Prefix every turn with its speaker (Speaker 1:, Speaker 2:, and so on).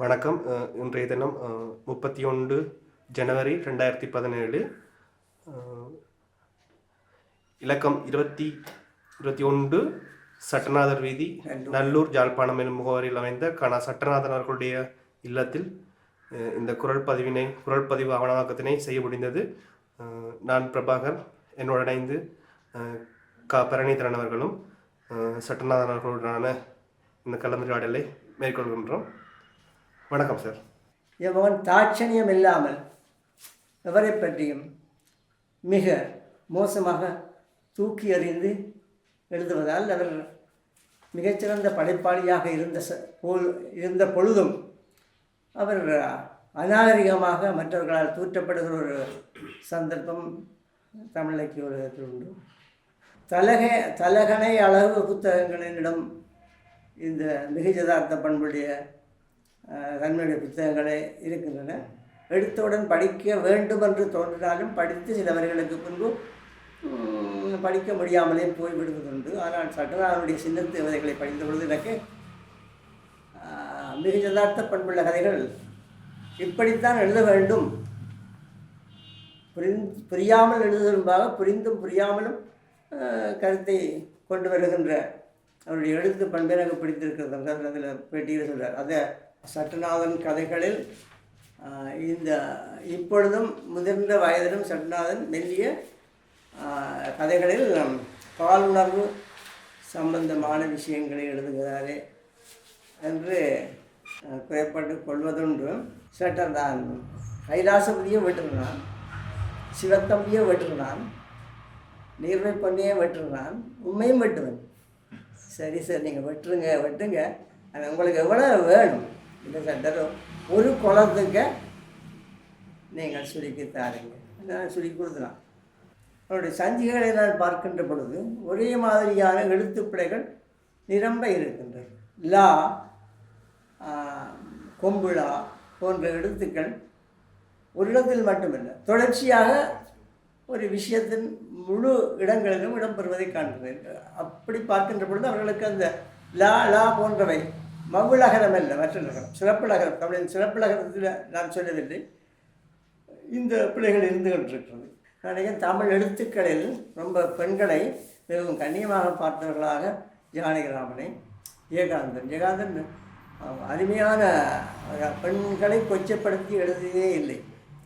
Speaker 1: வணக்கம். இன்றைய தினம் முப்பத்தி ஒன்று ஜனவரி ரெண்டாயிரத்தி பதினேழு. இலக்கம் இருபத்தி இருபத்தி ஒன்று சட்டநாதர் வீதி நல்லூர் ஜாழ்ப்பாணம் எனும் முகவரியில் அமைந்த கண சட்டநாதன் அவர்களுடைய இல்லத்தில் இந்த குரல் பதிவினை குரல் பதிவு ஆவணமாக்கத்தினை செய்ய முடிந்தது. நான் பிரபாகர் என்னோடு இணைந்து க. பரணிதரன் அவர்களும் சட்டநாதன் அவர்களுடனான இந்த கலந்துரையாடலை மேற்கொள்கின்றோம். வணக்கம் சார்
Speaker 2: என் தாட்சணியம் இல்லாமல் எவரை பற்றியும் மிக மோசமாக தூக்கி அறிந்து எழுதுவதால் அவர் மிகச்சிறந்த படைப்பாளியாக இருந்த ச போல் இருந்த பொழுதும் அவர் அநாகரிகமாக மற்றவர்களால் தூற்றப்படுகிற ஒரு சந்தர்ப்பம் தமிழ் உலகத்தில் உண்டு. தலகை தலகணை அளவு புத்தகங்களினிடம் இந்த மிகுஜதார்த்த பண்புடைய தன்னுடைய புத்தகங்களே இருக்கின்றன. எடுத்தவுடன் படிக்க வேண்டும் என்று தோன்றினாலும் படித்து சிலவர்களுக்கு பின்பு படிக்க முடியாமலே போய்விடுவதுண்டு ஆனால் சட்டநாதனுடைய சின்னத்து கதைகளை படித்த பொழுது எனக்கு மிக யதார்த்த பண்புள்ள கதைகள். இப்படித்தான் எழுத வேண்டும். புரிந் புரியாமல் எழுதுவதும்பாக புரிந்தும் புரியாமலும் கருத்தை கொண்டு வருகின்ற அவருடைய எழுத்து பண்பை எனக்கு பிடித்திருக்கிறது. அந்த அதில் பேட்டியில் சொல்கிறார் அதை சட்டநாதன் கதைகளில் இந்த இப்பொழுதும் முதிர்ந்த வயதிலும் சட்டநாதன் மெல்லிய கதைகளில் பால் பாலுணர்வு சம்பந்தமான விஷயங்களை எழுதுகிறாரே என்று குறைப்பட்டு கொள்வதுண்டு. சட்டந்தான் கைலாசபதியும் வெட்டுகிறான் சிவத்தம்பியும் வெட்டுகிறான் நீர்மை பண்ணியே வெட்டுகிறான் உண்மையும் வெட்டுவன். சரி சார் நீங்கள் வெட்டுருங்க வெட்டுங்க. அது உங்களுக்கு எவ்வளோ வேணும்? இந்த சட்டம் ஒரு குளத்துக்கு நீங்கள் சுருக்கி தாருங்க. நான் சுருக்கி கொடுக்கலாம்? அவருடைய சஞ்சிகளை நான் பார்க்கின்ற பொழுது ஒரே மாதிரியான எழுத்துப்பிழைகள் நிரம்ப இருக்கின்றது லா ஆஹ், போன்ற எழுத்துக்கள் ஒரு இடத்தில் மட்டுமல்ல தொடர்ச்சியாக ஒரு விஷயத்தின் முழு இடங்களிலும் இடம்பெறுவதை காண்கிறேன் அப்படி பார்க்கின்ற பொழுது அவர்களுக்கு அந்த லா லா போன்றவை மவுளகரம் அல்ல மற்ற நகரம் சிறப்பு நகரம் தமிழின் சிறப்புலகரத்தில் நான் சொல்லவில்லை. இந்த பிள்ளைகள் இருந்து கொண்டிருக்கிறது. நினைக்கிறேன் தமிழ் எழுத்துக்களில் ரொம்ப பெண்களை மிகவும் கண்ணியமாக பார்த்தவர்களாக ஜானகிராமனை ஜெயகாந்தன். ஜெயகாந்தன் அருமையான பெண்களை கொச்சப்படுத்தி எழுதியதே இல்லை.